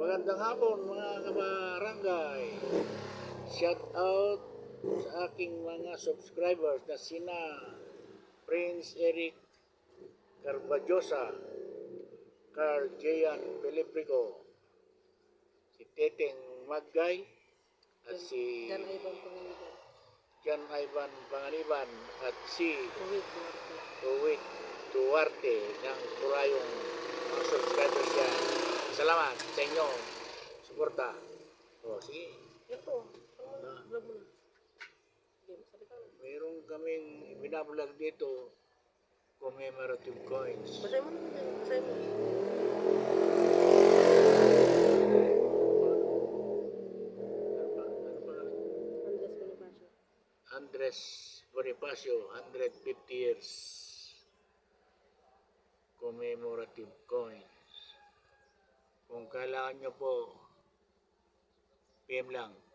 Magandang hapon mga kabarangay. Shout out sa aking mga subscribers na sina Prince Eric Carbajosa, Carl Jayan Peliprico, si Teteng Maggay, at si Dan Ivan Pangilinan. Jan Ivan Panganiban at si Uwit, Duarte. Ng yan. Salamat sa inyo. Suporta. O, sige. Ito, ano vlog mo na? Game. Meron kaming binablog dito commemorative coins. Basahin mo na, basahin mo. Andres Bonifacio. Andres Bonifacio, 150 years. Commemorative coins. Kung kailangan nyo po, PM lang.